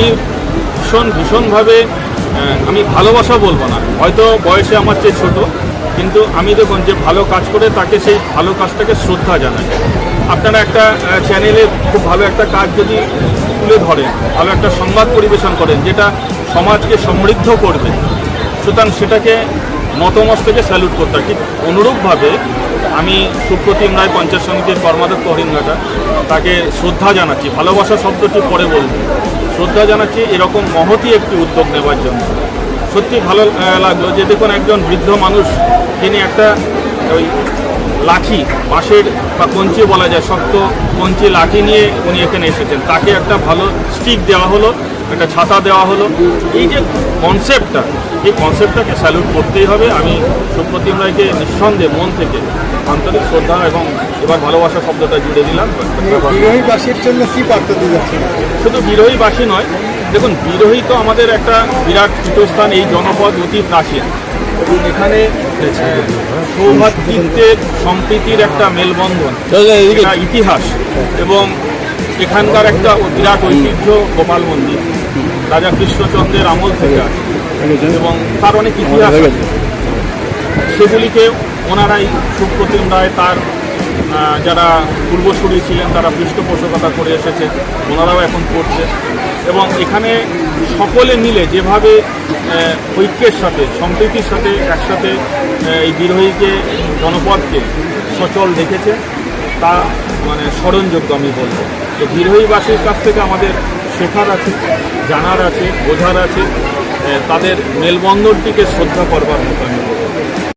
আমি ভীষণ, ভীষণভাবে আমি ভালোবাসা বলব না। হয়তো বয়সে আমার চেয়ে ছোট, কিন্তু আমি দেখুন যে ভালো কাজ করে তাকে সেই ভালো কাজটাকে শ্রদ্ধা জানাই। আপনারা একটা চ্যানেলে খুব ভালো একটা কাজ যদি তুলে ধরেন, ভালো একটা সংবাদ পরিবেশন করেন, যেটা সমাজকে সমৃদ্ধ করবে, সুতরাং সেটাকে নতমস্তকে স্যালুট করতে ঠিক অনুরূপভাবে আমি সুপ্রতিম রায় পঞ্চায়েত সমিতির কর্মাধ্যক্ষ হরিণঘাটা তাকে শ্রদ্ধা জানাচ্ছি। ভালোবাসা শব্দটি পরে বলব। শ্রদ্ধা জানাচ্ছি, এরকম মহতি একটি উদ্যোগ নেওয়ার জন্য। সত্যি ভালো লাগল যে দেখুন, একজন বৃদ্ধ মানুষ, তিনি একটা ওই লাঠি, বাঁশের বা কঞ্চি বলা যায়, শক্ত কঞ্চি লাঠি নিয়ে উনি এখানে এসেছেন। তাকে একটা ভালো স্টিক দেওয়া হলো। একটা ছাতা দেওয়া হলো। এই যে কনসেপ্টটা এই কনসেপ্টটাকে স্যালুট করতেই হবে। আমি সুপ্রতিম রায়কে নিঃসন্দেহে মন থেকে আন্তরিক শ্রদ্ধা এবং এবার ভালোবাসা শব্দটা জুড়ে দিলাম। বিরোহীবাসীর জন্য কি বার্তা দিয়ে যাচ্ছেন? শুধু বিরোহীবাসী নয় দেখুন বিরোহী তো আমাদের একটা বিরাট পীঠস্থান এই জনপদ অতি প্রাচীন এবং এখানে সৌভাতৃত্বের সম্প্রীতির একটা মেলবন্ধন ইতিহাস। এবং এখানকার একটা বিরাট ঐতিহ্য গোপাল মন্দির। রাজা কৃষ্ণচন্দ্রের আমল থেকে আছে এবং তার অনেক ইতিহাস আছে। সেগুলিকে ওনারাই সুপ্রতিম রায় তার যারা পূর্বসূরি ছিলেন, তারা পৃষ্ঠপোষকতা করে এসেছে, ওনারাও এখন করছে। এবং এখানে সকলে মিলে যেভাবে ঐক্যের সাথে, সম্প্রীতির সাথে একসাথে এই বিরোহীকে, জনপদকে সচল দেখেছে তা মানে স্মরণযোগ্য আমি বলব। তো বিরোহীবাসীর কাছ থেকে আমাদের শেখার আছে জানার আছে বোঝার আছে তাদের মেলবন্ধনটিকে শ্রদ্ধা করবার মতো আমি